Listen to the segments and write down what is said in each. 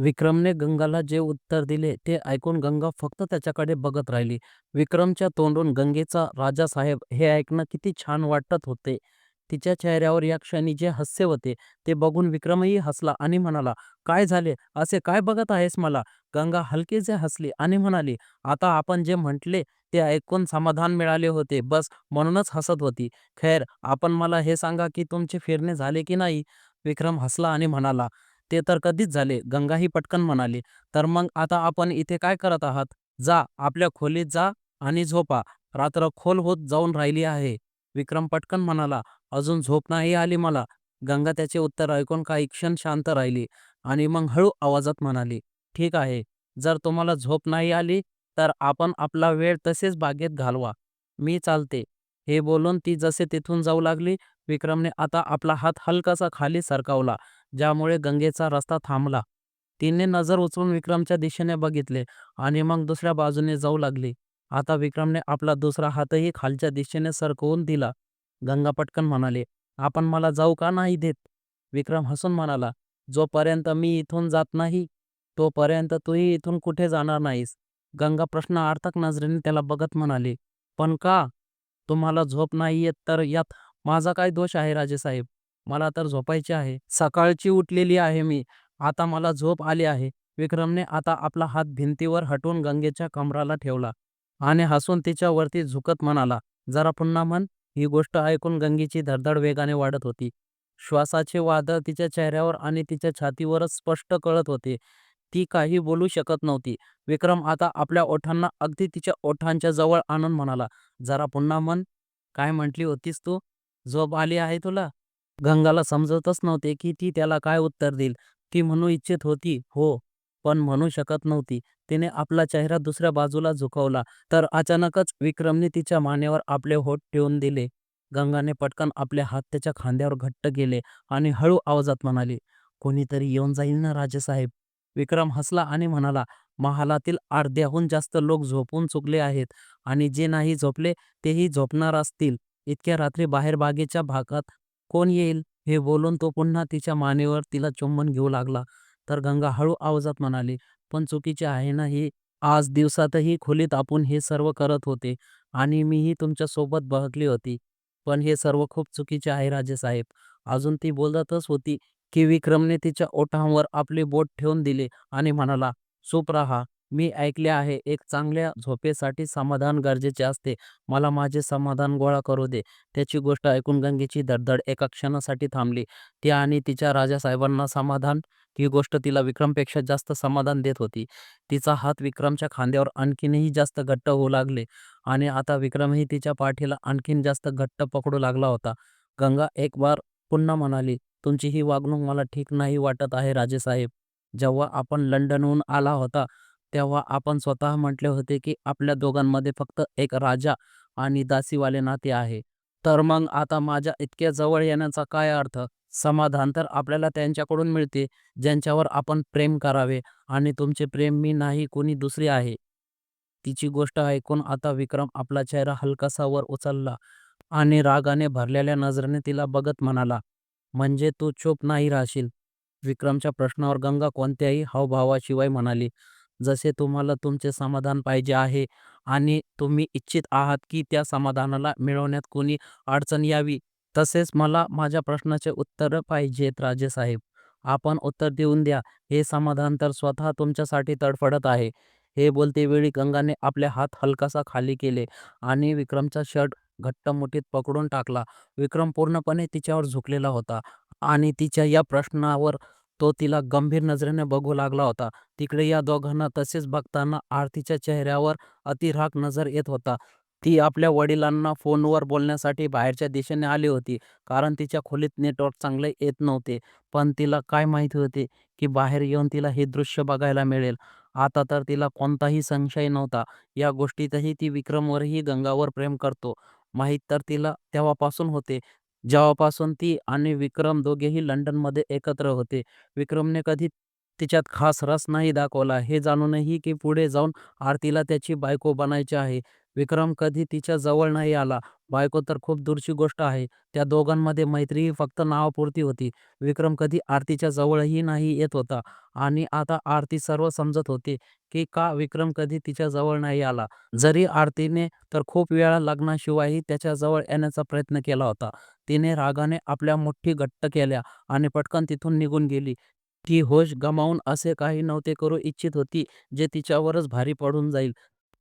विक्रमने गंगाला जे उत्तर दिले ते ऐकून गंगा फक्त त्याच्याकडे बघत राहिली. विक्रमच्या तोंडून गंगेचा राजासाहेब हे ऐकणं किती छान वाटत होते. तिच्या चेहऱ्यावर या क्षणी जे हास्य होते ते बघून विक्रमही हसला आणि म्हणाला, काय झाले? असे काय बघत आहेस मला? गंगा हलकीचे हसली आणि म्हणाली, आता आपण जे म्हटले ते ऐकून समाधान मिळाले होते बस म्हणूनच हसत होती. खैर, आपण मला हे सांगा की तुमचे फिरणे झाले की नाही? विक्रम हसला आणि म्हणाला, ते तर कधीच झाले. गंगाही पटकन म्हणाली, तर मग आता आपण इथे काय करत आहात? जा, आपल्या खोलीत जा आणि झोपा. रात्र खोल होत जाऊन राहिली आहे. विक्रम पटकन म्हणाला, अजून झोप नाही आली मला. गंगा त्याचे उत्तर ऐकून काही क्षण शांत राहिली आणि मग हळू आवाजात म्हणाली, ठीक आहे. जर तुम्हाला झोप नाही आली तर आपण आपला वेळ तसेच बागेत घालवा. मी चालते. हे बोलून ती जसे तिथून जाऊ लागली, विक्रमने आता आपला हात हलकासा खाली सरकावला, ज्यामुळे गंगेचा रस्ता थांबला. तिने नजर उचलून विक्रमच्या दिशेने बघितले आणि मग दुसऱ्या बाजूने जाऊ लागली. आता विक्रमने आपला दुसरा हातही खालच्या दिशेने सरकवून दिला. गंगा पटकन म्हणाले आपण मला जाऊ का नाही देत? विक्रम हसून म्हणाला, जोपर्यंत मी इथून जात नाही, तोपर्यंत तूही इथून कुठे जाणार नाहीस. गंगा प्रश्नार्थक नजरेने त्याला बघत म्हणाली, पण का? तुम्हाला झोप नाही येत तर यात माझा काय दोष आहे राजेसाहेब? मला तर झोपायचे आहे. सकाळची उठलेली आहे मी. आता मला झोप आली आहे. विक्रमने आता आपला हात भिंतीवर हटवून गंगेच्या कमराला ठेवला आणि हसून तिच्यावरती झुकत म्हणाला, जरा पुन्हा म्हण. ही गोष्ट ऐकून गंगेची धडधड वेगाने वाढत होती. श्वासाचे वादळ तिच्या चेहऱ्यावर आणि तिच्या छातीवरच स्पष्ट कळत होते. ती काही बोलू शकत नव्हती. विक्रम आता आपल्या ओठांना अगदी तिच्या ओठांच्या जवळ आणून म्हणाला, जरा पुन्हा म्हण. काय म्हटली होतीस तू? झोप आली आहे तुला? गंगाला समजतच नव्हते की ती त्याला काय उत्तर देईल. ती म्हणू इच्छित होती हो, पण म्हणू शकत नव्हती. तिने आपला चेहरा दुसऱ्या बाजूला झुकवला तर अचानकच विक्रमने तिच्या मानेवर आपले होठ ठेवून दिले. गंगाने पटकन आपले हात त्याच्या खांद्यावर घट्ट केले आणि हळू आवाजात म्हणाली, कोणीतरी येऊन जाईल ना राजेसाहेब? विक्रम हसला आणि म्हणाला, महालातील अर्ध्याहून जास्त लोक झोपून चुकले आहेत आणि जे नाही झोपले तेही झोपणार असतील. इतक्या रात्री बाहेर बागेच्या भागात कोण येईल? हे बोलून तो पुन्हा तिच्या मानेवर तिला चुंबन घेऊ लागला. तर गंगा हळू आवाजात म्हणाली, पण चुकीचे आहे ना हे? आज दिवसातही खोलीत आपण हे सर्व करत होते आणि मीही तुमच्यासोबत बहकली होती. पण हे सर्व खूप चुकीचे आहे राजेसाहेब. अजून ती बोलतच होती की विक्रमने तिच्या ओठांवर आपले बोट ठेवून दिले आणि म्हणाला, चुप राहा. मी ऐकले आहे एक चांगल्या झोपेसाठी समाधान गरजेचे असते. मला माझे समाधान गोळा करू दे. त्याची गोष्ट ऐकून गंगेची धडधड एका क्षणासाठी थांबली. ती आणि तिच्या राजासाहेबांना समाधान, ही गोष्ट तिला विक्रमपेक्षा जास्त समाधान देत होती. तिचा हात विक्रमच्या खांद्यावर आणखीनही जास्त घट्ट होऊ लागले आणि आता विक्रमही तिच्या पाठीला आणखीन जास्त घट्ट पकडू लागला होता. गंगा एक बार पुन्हा म्हणाली, तुमची ही वागणूक मला ठीक नाही वाटत आहे राजेसाहेब. जेव्हा आपण लंडनहून आला होता तेव्हा आपण स्वतः म्हटले होते की आपल्या दोघांमध्ये फक्त एक राजा आणि दासीवाले नाते आहे. तर मग आता माझ्या इतक्या जवळ येण्याचा काय अर्थ? समाधान तर आपल्याला त्यांच्याकडून मिळते ज्यांच्यावर आपण प्रेम करावे आणि तुमचे प्रेम मी नाही कुणी दुसरी आहे. तिची गोष्ट ऐकून आता विक्रम आपला चेहरा हलकासा वर उचलला आणि रागाने भरलेल्या नजरेने तिला बघत म्हणाला, म्हणजे तू चूप नाही राहशील? विक्रमच्या प्रश्नावर गंगा कोणत्याही हावभावाशिवाय म्हणाली, जसे तुम्हाला तुमचे समाधान पाहिजे आहे आणि तुम्ही इच्छित आहात की त्या समाधानाला मिळवण्यात कोणी अडचण यावी, तसेच मला माझ्या प्रश्नाचे उत्तर पाहिजेत राजेसाहेब. आपण उत्तर देऊन द्या. हे समाधान तर स्वतः तुमच्यासाठी तडफडत आहे. हे बोलतेवेळी गंगाने आपले हात हलकासा खाली केले आणि विक्रमचा शर्ट घट्ट मुठीत पकडून टाकला. विक्रम पूर्णपणे तिच्यावर झुकलेला होता आणि तिच्या या प्रश्नावर तो तिला गंभीर नजरेने बघू लागला होता. तिकडे या दोघांना तसेच बघताना आरतीच्या चेहऱ्यावर अतिराग नजर येत होता. ती आपल्या वडिलांना फोनवर बोलण्यासाठी बाहेरच्या दिशेने आली होती कारण तिच्या खोलीत नेटवर्क चांगले येत नव्हते. पण तिला काय माहिती होते की बाहेर येऊन तिला हे दृश्य बघायला मिळेल. आता तर तिला कोणताही संशय नव्हता या गोष्टीतही ती विक्रमवरही गंगावर प्रेम करतो माहीत तर तिला तेव्हापासून होते जेव्हापासून ती आणि विक्रम दोघेही लंडनमध्ये एकत्र होते. विक्रमने कधी तिच्यात खास रस नाही दाखवला. हे जाणूनही की पुढे जाऊन आरतीला त्याची बायको बनायचे आहे. विक्रम कधी तिच्या जवळ नाही आला. बायको तर खूप दूरची गोष्ट आहे. त्या दोघांमध्ये मैत्रीही फक्त नावापुरती होती. विक्रम कधी आरतीच्या जवळही नाही येत होता आणि आता आरती सर्व समजत होती की का विक्रम कधी तिच्या जवळ नाही आला. जरी आरतीने तर खूप वेळा लग्नाशिवायही त्याच्याजवळ येण्याचा प्रयत्न केला होता. तिने रागाने आपल्या मुठ्ठी घट्ट केल्या आणि पटकन तिथून निघून गेली. ती होश गमावून असे काही नव्हते करू इच्छित होती जे तिच्यावरच भारी पडून जाईल.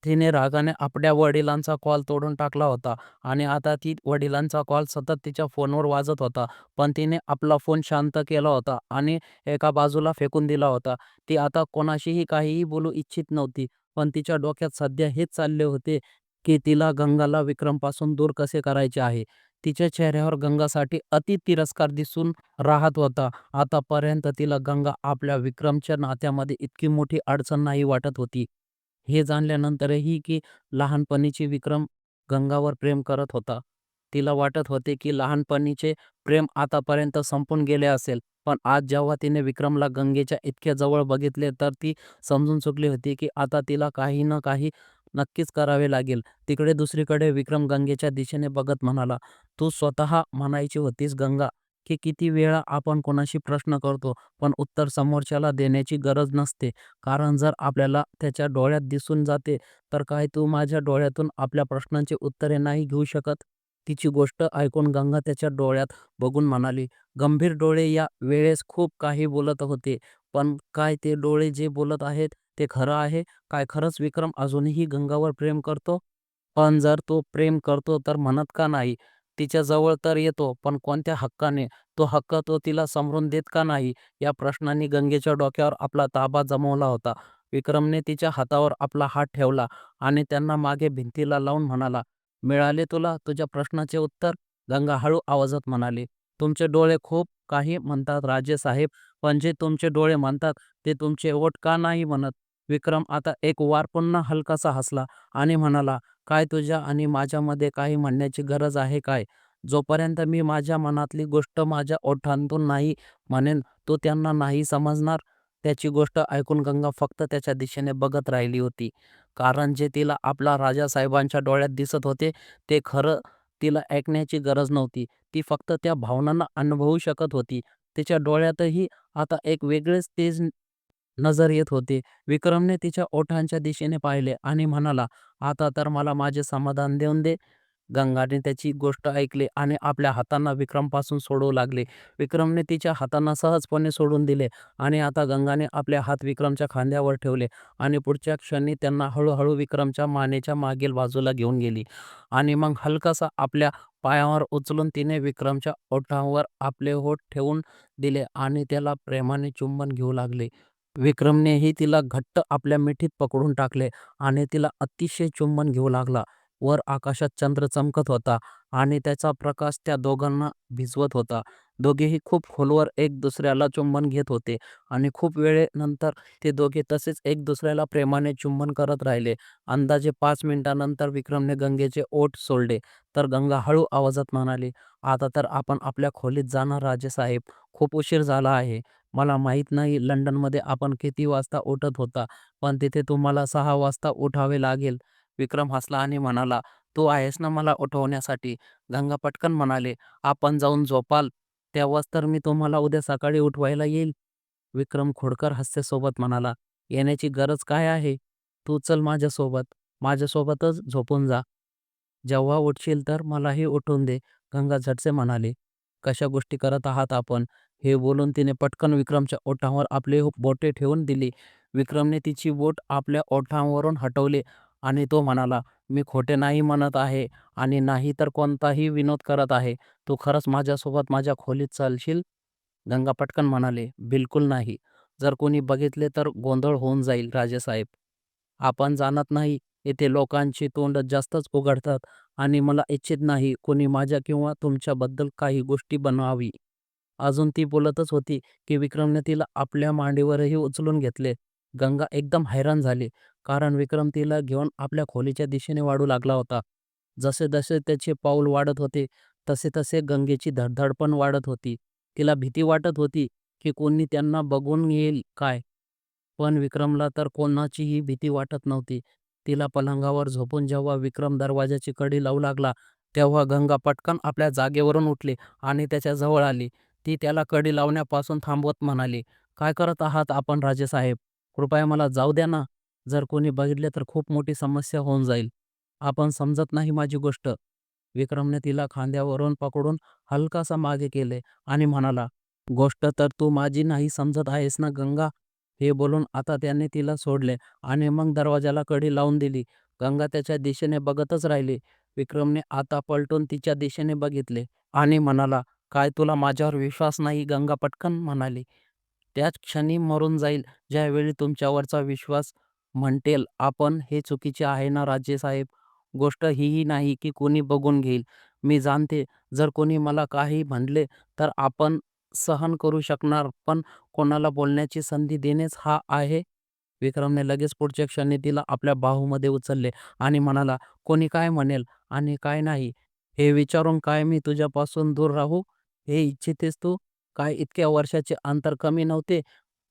तिने रागाने आपल्या वडिलांचा कॉल तोडून टाकला होता आणि आता ती वडिलांचा कॉल सतत तिच्या फोनवर वाजत होता. पण तिने आपला फोन शांत केला होता आणि एका बाजूला फेकून दिला होता. ती आता कोणाशीही काहीही बोलू इच्छित नव्हती. पण तिच्या डोक्यात सध्या हेच चालले होते की तिला गंगाला विक्रमपासून दूर कसे करायचे आहे. तिच्या चेहऱ्यावर गंगासाठी अति तिरस्कार दिसून राहत होता. आतापर्यंत तिला गंगा आपल्या विक्रमच्या नात्यामध्ये इतकी मोठी अडचण नाही वाटत होती. हे जाणल्यानंतरही की लहानपणीची विक्रम गंगावर प्रेम करत होता. तिला वाटत होते की लहानपणीचे प्रेम आतापर्यंत संपून गेले असेल. पण आज जेव्हा तिने विक्रमला गंगेच्या इतक्या जवळ बघितले तर ती समजून चुकली होती की आता तिला काही ना काही नक्कीच करावे लागेल. तिकडे दुसरीकडे विक्रम गंगेच्या दिशेने बघत म्हणाला, "तू स्वतः म्हणायची होतीस गंगा की किती वेळा आपण कोणाशी प्रश्न करतो पण उत्तर समोरच्याला देण्याची गरज नसते. कारण जर आपल्याला त्याच्या डोळ्यात दिसून जाते तर काय तू माझ्या डोळ्यातून आपल्या प्रश्नांची उत्तरे नाही घेऊ शकत? तिची गोष्ट ऐकून गंगा त्याच्या डोळ्यात बघून म्हणाली. गंभीर डोळे या वेळेस खूप काही बोलत होते. पण काय ते डोळे जे बोलत आहेत ते खरं आहे? काय खरंच विक्रम अजूनही गंगावर प्रेम करतो? पण जर तो प्रेम करतो तर म्हणत का नाही? तिच्या जवळ तर येतो पण कोणत्या हक्काने? तो हक्क तो तिला समरून देत का नाही? या प्रश्नांनी गंगेच्या डोक्यावर आपला ताबा जमवला होता. विक्रमने तिच्या हातावर आपला हात ठेवला आणि त्यांना मागे भिंतीला लावून म्हणाला, "मिळाले तुला तुझ्या प्रश्नाचे उत्तर? गंगा हळू आवाजात म्हणाली, "तुमचे डोळे खूप काही म्हणतात राजेसाहेब पण जे तुमचे डोळे म्हणतात ते तुमचे ओठ का नाही म्हणत? विक्रम आता एक वार पुन्हा हलकासा हसला आणि म्हणाला, "काय तुझ्या आणि माझ्यामध्ये काही म्हणण्याची गरज आहे काय? जोपर्यंत मी माझ्या मनातली गोष्ट माझ्या ओठांतून नाही म्हणेन तो त्यांना नाही समजणार. त्याची गोष्ट ऐकून गंगा फक्त त्याच्या दिशेने बघत राहिली होती. कारण जे तिला आपला राजा साहेबांच्या डोळ्यात दिसत होते ते खरं तिला ऐकण्याची गरज नव्हती. ती फक्त त्या भावनांना अनुभवू शकत होती. तिच्या डोळ्यातही आता एक वेगळेच तेज नजर येत होते. विक्रमने तिच्या ओठांच्या दिशेने पाहिले आणि म्हणाला, "आता तर मला माझे समाधान देऊन दे. गंगाने त्याची गोष्ट ऐकली आणि आपल्या हातांना विक्रमपासून सोडवू लागले. विक्रमने तिच्या हातांना सहजपणे सोडून दिले आणि आता गंगाने आपले हात विक्रमच्या खांद्यावर ठेवले आणि पुढच्या क्षणी त्यांना हळूहळू विक्रमच्या मानेच्या मागील बाजूला घेऊन गेली आणि मग हलकासा आपल्या पायावर उचलून तिने विक्रमच्या ओठांवर आपले ओठ ठेवून दिले आणि त्याला प्रेमाने चुंबन घेऊ लागले विक्रमनेही तिला घट्ट आपल्या मिठीत पकडून टाकले आणि तिला अतिशय चुंबन घेऊ लागला. वर आकाशात चंद्र चमकत होता आणि त्याचा प्रकाश त्या दोघांना भिजवत होता. दोघेही खूप खोलवर एक दुसऱ्याला चुंबन घेत होते आणि खूप वेळेनंतर ते दोघे तसेच एक दुसऱ्याला प्रेमाने चुंबन करत राहिले. अंदाजे पाच मिनिटानंतर विक्रमने गंगेचे ओठ सोडले तर गंगा हळू आवाजात म्हणाली, "आता तर आपण आपल्या खोलीत जाणार राजेसाहेब. खूप उशीर झाला आहे. मला माहीत नाही लंडनमध्ये आपण किती वाजता उठत होता पण तिथे तुम्हाला सहा वाजता उठावे लागेल. विक्रम हसला आणि म्हणाला, "तू आहेस ना मला उठवण्यासाठी? गंगा पटकन म्हणाले "आपण जाऊन झोपाल तेव्हाच तर मी तुम्हाला उद्या सकाळी उठवायला येईल. विक्रम खोडकर हास्यासोबत म्हणाला, "येण्याची गरज काय आहे? तू चल माझ्यासोबत. माझ्यासोबतच झोपून जा. जेव्हा उठशील तर मलाही उठून दे. गंगा झटसे म्हणाले "कशा गोष्टी करत आहात आपण? हे बोलून तिने पटकन विक्रमच्या ओठांवर आपले बोटे ठेवून दिली. विक्रमने तिची बोट आपल्या ओठांवरून हटवले आणि तो म्हणाला, "मी खोटे नाही म्हणत आहे आणि नाही तर कोणताही विनोद करत आहे. तू खरंच माझ्यासोबत माझ्या खोलीत चलशील? गंगा पटकन म्हणाले "बिलकुल नाही. जर कोणी बघितले तर गोंधळ होऊन जाईल राजेसाहेब. आपण जाणत नाही येथे लोकांची तोंड जास्तच उघडतात आणि मला इच्छित नाही कोणी माझ्या किंवा तुमच्याबद्दल काही गोष्टी बनवावी. अजून ती बोलतच होती की विक्रमने तिला आपल्या मांडीवरही उचलून घेतले. गंगा एकदम हैराण झाली. कारण विक्रम तिला घेऊन आपल्या खोलीच्या दिशेने वाढू लागला होता. जसे जसे त्याचे पाऊल वाढत होते तसे तसे गंगेची धडधड पण वाढत होती. तिला भीती वाटत होती की कोणी त्यांना बघून येईल काय? पण विक्रमला तर कोणाचीही भीती वाटत नव्हती. तिला पलंगावर झोपून जेव्हा विक्रम दरवाजाची कडी लावू लागला, तेव्हा गंगा पटकन आपल्या जागेवरून उठली आणि त्याच्याजवळ आली. ती त्याला कडी लावण्यापासून थांबवत म्हणाली, "काय करत आहात आपण राजेसाहेब? कृपया मला जाऊ द्या ना. जर कोणी बघितले तर खूप मोठी समस्या होऊन जाईल. आपण समजत नाही माझी गोष्ट." विक्रमने तिला खांद्यावरून पकडून हलकासा मागे केले आणि म्हणाला, "गोष्ट तर तू माझी नाही समजत आहेस ना गंगा?" हे बोलून आता त्याने तिला सोडले आणि मग दरवाजाला कडी लावून दिली. गंगा त्याच्या दिशेने बघतच राहिली. विक्रमने आता पलटून तिच्या दिशेने बघितले आणि म्हणाला, "काय तुला माझ्यावर विश्वास नाही?" गंगा पटकन म्हणाली, "त्याच क्षणी मरून जाईल ज्यावेळी तुमच्यावरचा विश्वास म्हणेल आपण हे चुकीचे आहे ना राजेसाहेब. गोष्ट हीही नाही की कोणी बघून घेईल. मी जाणते जर कोणी मला काही म्हणले तर आपण सहन करू शकणार पण कोणाला बोलण्याची संधी देणेच हा आहे." विक्रमने लगेच पुढच्या क्षणी तिला आपल्या बाहूमध्ये उचलले आणि म्हणाला, "कोणी काय म्हणेल आणि काय नाही हे विचारून काय मी तुझ्यापासून दूर राहू हे इच्छितेस तू? काय इतक्या वर्षाचे अंतर कमी नव्हते?"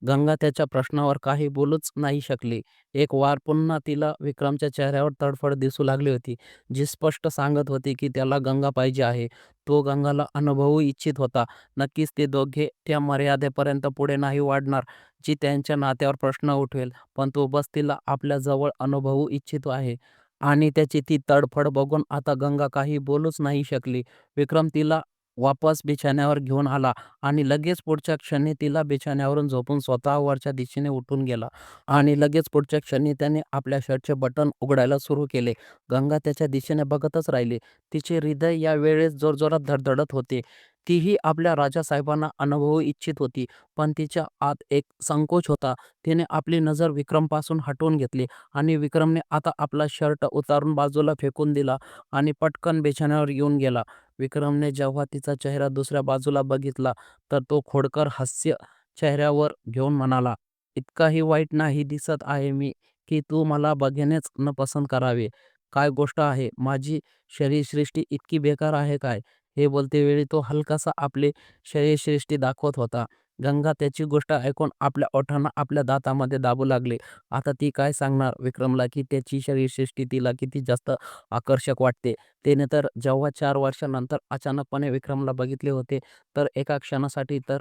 गंगा त्याच्या प्रश्नावर काही बोलूच नाही शकली. एक वार पुन्हा तिला विक्रमच्या चेहऱ्यावर तडफड दिसू लागली होती, जी स्पष्ट सांगत होती की त्याला गंगा पाहिजे आहे. तो गंगाला अनुभवू इच्छित होता. नक्कीच ते दोघे त्या मर्यादेपर्यंत पुढे नाही वाढणार, जी त्यांच्या नात्यावर प्रश्न उठवेल, पण तो बस तिला आपल्या जवळ अनुभवू इच्छित आहे. आणि त्याची ती तडफड बघून आता गंगा काही बोलूच नाही शकली. विक्रम तिला वापस बिछान्यावर घेऊन आला आणि लगेच पुढच्या क्षणी तिला बिछान्यावरून झोपून स्वतःवरच्या दिशेने उठून गेला. आणि लगेच पुढच्या क्षणी त्याने आपल्या शर्टचे बटन उघडायला सुरू केले. गंगा त्याच्या दिशेने बघतच राहिली. तिचे हृदय या वेळेस जोरजोरात धडधडत होते. तीही आपल्या राजासाहेबांना अनुभवू इच्छित होती, पण तिच्या आत एक संकोच होता. तिने आपली नजर विक्रमपासून हटवून घेतली आणि विक्रमने आता आपला शर्ट उतारून बाजूला फेकून दिला आणि पटकन बिछाण्यावर येऊन गेला. विक्रमने जेव्हा तिचा चेहरा दुसऱ्या बाजूला बघितला तर तो खोडकर हास्य चेहऱ्यावर घेऊन म्हणाला, "इतकाही वाईट नाही दिसत आहे मी की तू मला बघेनेच न पसंत करावे. काय गोष्ट आहे? माझी शरीरसृष्टी इतकी बेकार आहे काय?" हे बोलते वेळी तो हलकासा आपले शरीरसृष्टी दाखवत होता. गंगा त्याची गोष्ट ऐकून आपल्या ओठांना आपल्या दातांमध्ये दाबू लागले आता ती काय सांगणार विक्रमला की त्याची शरीरसृष्टी तिला किती जास्त आकर्षक वाटते. तिने तर जेव्हा चार वर्षांनंतर अचानकपणे विक्रमला बघितले होते तर एका क्षणासाठी तर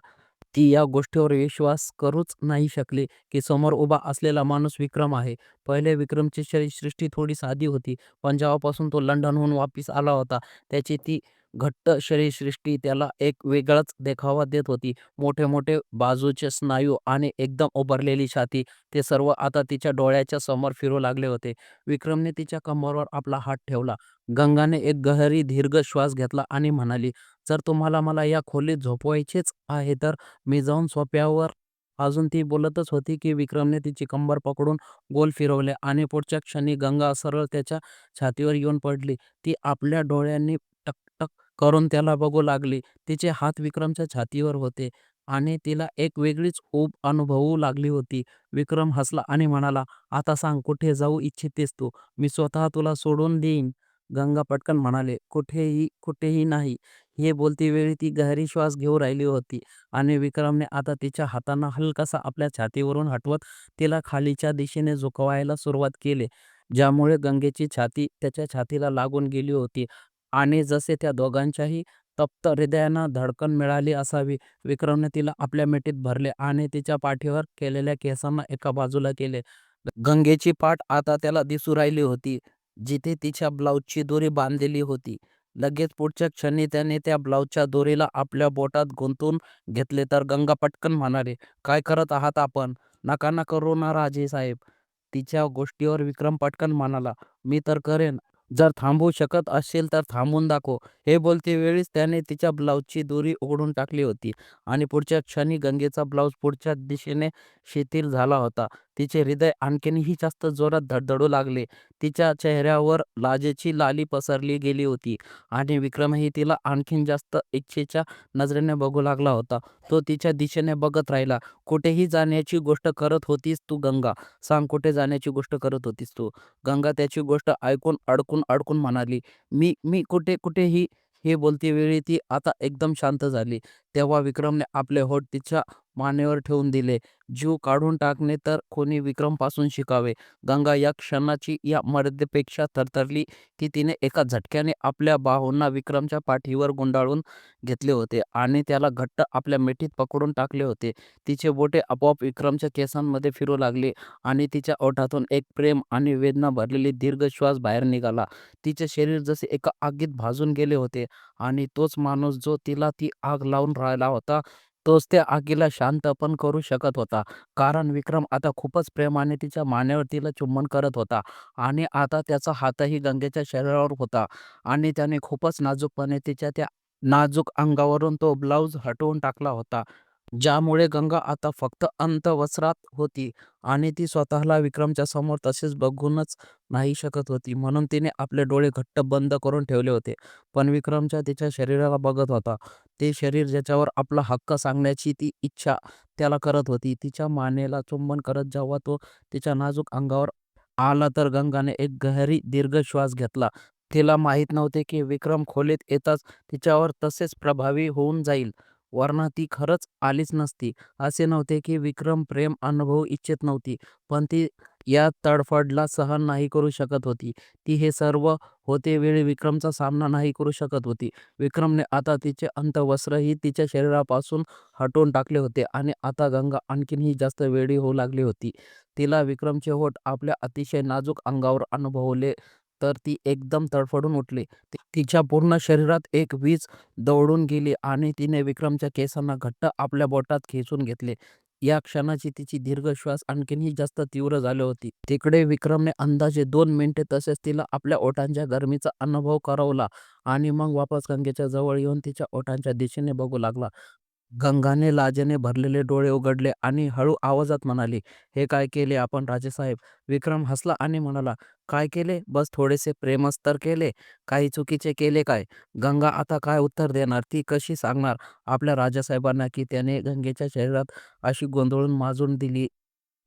ती या गोष्टीवर विश्वास करूच नाही शकली की समोर उभा असलेला माणूस विक्रम आहे. पहिले विक्रमची शरीरसृष्टी थोडी साधी होती, पण जेव्हापासून तो लंडनहून वापस आला होता, त्याची ती घट्ट शरीरसृष्टी त्याला एक वेगळाच देखावा देत होती. मोठे-मोठे बाजूचे स्नायू आणि एकदम उभारलेली छाती, ते सर्व आता तिच्या डोळ्याच्या समोर फिरू लागले होते. विक्रमने तिच्या कंबरवर आपला हात ठेवला. गंगाने एक गहरी दीर्घ श्वास घेतला आणि म्हणाली, "जर तुम्हाला मला या खोलीत झोपवायचेच आहे तर मी जाऊन सोप्यावर अजून ती बोलतच होती की विक्रमने तिची कंबर पकडून गोल फिरवले आणि पुढच्या क्षणी गंगा सरळ त्याच्या छातीवर येऊन पडली. ती आपल्या डोळ्यांनी टकटक करून त्याला बघू लागली. तिचे हात विक्रमच्या छातीवर होते आणि तिला एक वेगळीच ऊब अनुभवू लागली होती. विक्रम हसला आणि म्हणाला, "आता सांग कुठे जाऊ इच्छितेस तू? मी स्वतः तुला सोडून देईन." गंगा पटकन म्हणाले "कुठेही, कुठेही नाही." हे बोलतेवेळी ती गहरी श्वास घेऊ राहिली होती आणि विक्रमने आता तिच्या हातांना हलकासा आपल्या छातीवरून हटवत तिला खालीच्या दिशेने झुकवायला सुरुवात केली, ज्यामुळे गंगेची छाती त्याच्या छातीला लागून गेली होती आणि जसे त्या दोघांच्याही तप्त हृदयांना धडकन मिळाली असावी. विक्रमने तिला आपल्या मिठीत भरले आणि तिच्या पाठीवर केलेल्या केसांना एका बाजूला केले. गंगेची पाठ आता त्याला दिसू राहिली होती, जिथे तिच्या ब्लाऊजची दोरी बांधलेली होती. लगेच पुढच्या क्षणी त्याने त्या ब्लाऊजच्या दोरीला आपल्या बोटात गुंतून घेतले तर गंगा पटकन म्हणाले "काय करत आहात आपण? नका ना करू ना राजे साहेब तिच्या गोष्टीवर विक्रम पटकन म्हणाला, "मी तर करेन. जर थांबवू शकत असेल तर थांबून दाखव." हे बोलते वेळीच त्याने तिच्या ब्लाऊजची दोरी उघडून टाकली होती आणि पुढच्या क्षणी गंगेचा ब्लाऊज पुढच्या दिशेने शिथिल झाला होता. तिचे हृदय आणखीनही जास्त जोरात धडधडू लागले. तिच्या चेहऱ्यावर लाजेची लाली पसरली गेली होती आणि विक्रमही तिला आणखीन जास्त इच्छेच्या नजरेने बघू लागला होता. तो तिच्या दिशेने बघत राहिला. "कुठेही जाण्याची गोष्ट करत होतीस तू गंगा? सांग कुठे जाण्याची गोष्ट करत होतीस तू?" गंगा त्याची गोष्ट ऐकून अडकून अडकून म्हणाली, "मी मी कुठे कुठेही." हे बोलते वेळी ती आता एकदम शांत झाली. तेव्हा विक्रमने आपले होट तिच्या मानेवर ठेवून दिले. जीव काढून टाकणे तर कोणी विक्रमपासून शिकावे. गंगा या क्षणाची या मर्यादेपेक्षा थरथरली की तिने एका झटक्याने आपल्या बाहूंना विक्रमच्या पाठीवर गुंडाळून घेतले होते आणि त्याला घट्ट आपल्या मिठीत पकडून टाकले होते. तिचे बोटे आपोआप विक्रमच्या केसांमध्ये फिरू लागली आणि तिच्या ओठातून एक प्रेम आणि वेदना भरलेली दीर्घ श्वास बाहेर निघाला. तिचे शरीर जसे एका आगीत भाजून गेले होते आणि तोच माणूस जो तिला ती आग लावून राहिला होता, तोच त्या आगीला शांत पण करू शकत होता. कारण विक्रम आता खूपच प्रेमाने तिच्या मानेवर तिला चुंबन करत होता आणि आता त्याचा हातही गंगेच्या शरीरावर होता आणि त्याने खूपच नाजूकपणे तिच्या त्या नाजूक अंगावरून तो ब्लाऊज हटवून टाकला होता. ज्यामुळे गंगा आता फक्त अंतःवस्त्रात होती आणि ती स्वतःला विक्रमच्या समोर तसेच बघूनच नाही शकत होती. म्हणून तिने आपले डोळे घट्ट बंद करून ठेवले होते. पण विक्रमच्या तिच्या शरीराला बघत होता. ते शरीर ज्याच्यावर आपला हक्क सांगण्याची ती इच्छा त्याला करत होती. तिच्या मानेला चुंबन करत जेव्हा तो तिच्या नाजूक अंगावर आला तर गंगाने एक गहरी दीर्घ श्वास घेतला. तिला माहीत नव्हते की विक्रम खोलीत येताच तिच्यावर तसेच प्रभावी होऊन जाईल. वरना ती खरंच आलीच नसती. असे नव्हते की विक्रम प्रेम अनुभवू इच्छित नव्हती, पण ती या तडफडला सहन नाही करू शकत होती. ती हे सर्व होते वेळी विक्रमचा सामना नाही करू शकत होती. विक्रमने आता तिचे अंतवस्त्रही तिच्या शरीरापासून हटवून टाकले होते आणि आता गंगा आणखीनही जास्त वेळी होऊ लागली होती. तिला विक्रमचे होठ आपल्या अतिशय नाजूक अंगावर अनुभवले तर ती एकदम तडफडून उठली. तिच्या पूर्ण शरीरात एक वीज दौडून गेली आणि तिने विक्रमच्या केसांना घट्ट आपल्या बोटात खेचून घेतले. या क्षणाची तिची दीर्घ श्वास आणखीनही जास्त तीव्र झाली होती. तिकडे विक्रमने अंदाजे दोन मिनिटे तसेच तिला आपल्या ओठांच्या गरमीचा अनुभव करवला आणि मग वापस गंगेच्या जवळ येऊन तिच्या ओठांच्या दिशेने बघू लागला. गंगाने लाजेने भरलेले डोळे उघडले आणि हळू आवाजात म्हणाली, "हे काय केले आपण राजेसाहेब? विक्रम हसला आणि म्हणाला, "काय केले? बस थोडेसे प्रेमच तर केले. काही चुकीचे केले काय? गंगा आता काय उत्तर देणार? ती कशी सांगणार आपल्या राजासाहेबांना की त्याने गंगेच्या शरीरात अशी गोंधळून माजून दिली?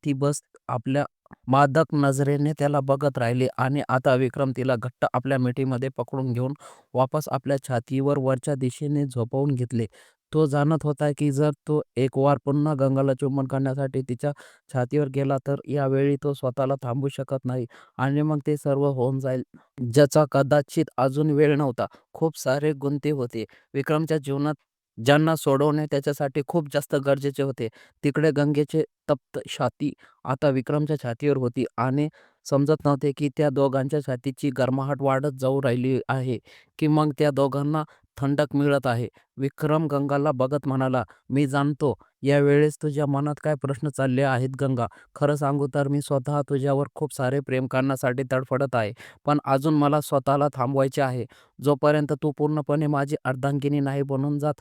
ती बस आपल्या मादक नजरेने त्याला बघत राहिली आणि आता विक्रम तिला घट्ट आपल्या मिठीमध्ये पकडून घेऊन वापस आपल्या छातीवर वरच्या दिशेने झोपवून घेतले. तो जाणत होता की जर तो एक वार पुन्हा गंगाला चुंबन करण्यासाठी तिच्या छातीवर गेला तर यावेळी तो स्वतःला थांबू शकत नाही आणि मग ते सर्व होऊन जाईल. ज्याचा कदाचित अजून वेळ नव्हता. खूप सारे गुंते होते विक्रमच्या जीवनात ज्यांना सोडवणे त्याच्यासाठी खूप जास्त गरजेचे होते. तिकडे गंगेचे तप्त छाती आता विक्रमच्या छातीवर होती आणि समजत नव्हते की त्या दोघांच्या छातीची गरमाहट वाढत जाऊ राहिली आहे की मग त्या दोघांना थंडक मिळत आहे. विक्रम गंगाला बघत म्हणाला, "मी जाणतो यावेळेस तुझ्या मनात काय प्रश्न चालले आहेत गंगा. खरं सांगू तर मी स्वतः तुझ्यावर खूप सारे प्रेम करण्यासाठी तडफडत आहे. पण अजून मला स्वतःला थांबवायचे आहे. जोपर्यंत तू पूर्णपणे माझी अर्धांगिनी नाही बनून जात,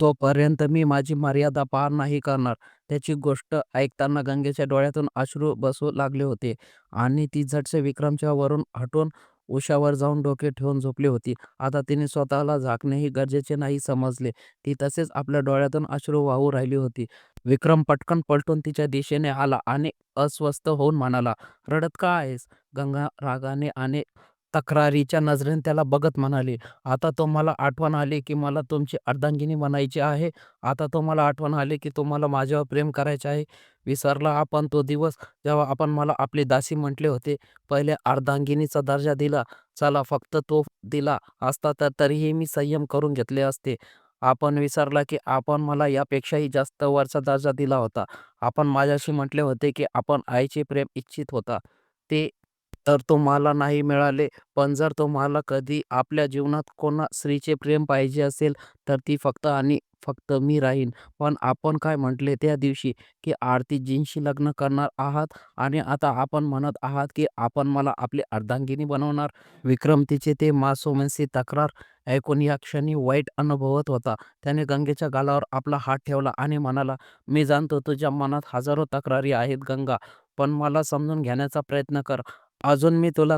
तोपर्यंत मी माझी मर्यादा पार नाही करणार." त्याची गोष्ट ऐकताना गंगेच्या डोळ्यातून अश्रू बसू लागले होते आणि ती झटसे विक्रमच्या वरून हटून उशावर जाऊन डोके ठेवून झोपली होती. आता तिने स्वतःला झाकणेही गरजेचे नाही समजले. ती तसेच आपल्या डोळ्यातून अश्रू वाहू राहिली होती. विक्रम पटकन पलटून तिच्या दिशेने आला आणि अस्वस्थ होऊन म्हणाला, "रडत का आहेस? गंगा रागाने आणि तक्रारीच्या नजरेने त्याला बघत म्हणाले "आता तुम्हाला आठवण आली की मला तुमची अर्धांगिनी म्हणायची आहे? आता तुम्हाला आठवण आली की तुम्हाला माझ्यावर प्रेम करायचे आहे? विसरला आपण तो दिवस जेव्हा आपण मला आपली दासी म्हटले होते? पहिले अर्धांगिनीचा दर्जा दिला. चला फक्त तो दिला असता तर तरीही मी संयम करून घेतले असते. आपण विसरला की आपण मला यापेक्षाही जास्त वरचा दर्जा दिला होता. आपण माझ्याशी म्हटले होते की आपण आईचे प्रेम इच्छित होता. ते तर तुम्हाला नाही मिळाले. पण जर तुम्हाला कधी आपल्या जीवनात कोणा स्त्रीचे प्रेम पाहिजे असेल तर ती फक्त आणि फक्त मी राहीन. पण आपण काय म्हटले त्या दिवशी की आरतीजींशी लग्न करणार आहात आणि आता आपण म्हणत आहात की आपण मला आपली अर्धांगिनी बनवणार." विक्रम तिचे ते मासूमसी तक्रार ऐकून या क्षणी वाईट अनुभवत होता. त्याने गंगेच्या गालावर आपला हात ठेवला आणि म्हणाला, "मी जाणतो तुझ्या मनात हजारो तक्रारी आहेत गंगा. पण मला समजून घेण्याचा प्रयत्न कर. अजून मी तुला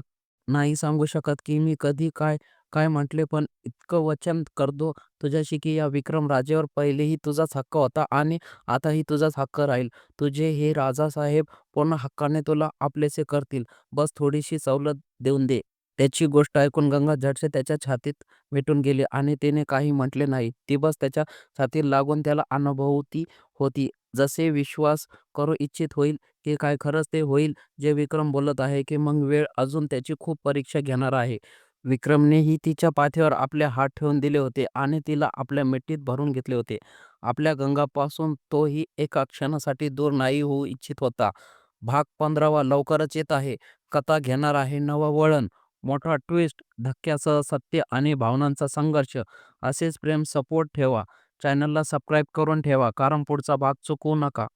नाही सांगू शकत की मी कधी काय काय म्हटले पण इतकं वचन करतो तुझ्याशी की या विक्रम राजेवर पहिलेही तुझाच हक्क होता आणि आताही तुझाच हक्क राहील. तुझे हे राजासाहेब पूर्ण हक्काने तुला आपलेसे करतील. बस थोडीशी सवलत देऊन दे." त्याची गोष्ट ऐकून गंगा झटसे त्याच्या छातीत मिटून गेली आणि तिने काही म्हटले नाही. ती बस त्याच्या छातीला लागून त्याला अनुभवती होती. जसे विश्वास करू इच्छित होईल की काय खरंच ते होईल जे विक्रम बोलत आहे की मग वेळ अजून त्याची खूप परीक्षा घेणार आहे. विक्रमनेही तिच्या पाठीवर आपले हात ठेवून दिले होते आणि तिला आपल्या मिठीत भरून घेतले होते. आपल्या गंगापासून तोही एका क्षणासाठी दूर नाही होऊ इच्छित होता. भाग पंधरावा लवकरच येत आहे. कथा घेणार आहे नवं वळण, मोठा ट्विस्ट, धक्क्यासह सत्य आणि भावनांचा संघर्ष. असेच प्रेम सपोर्ट ठेवा. चॅनलला सबस्क्राईब करून ठेवा कारण पुढचा भाग चुकवू नका.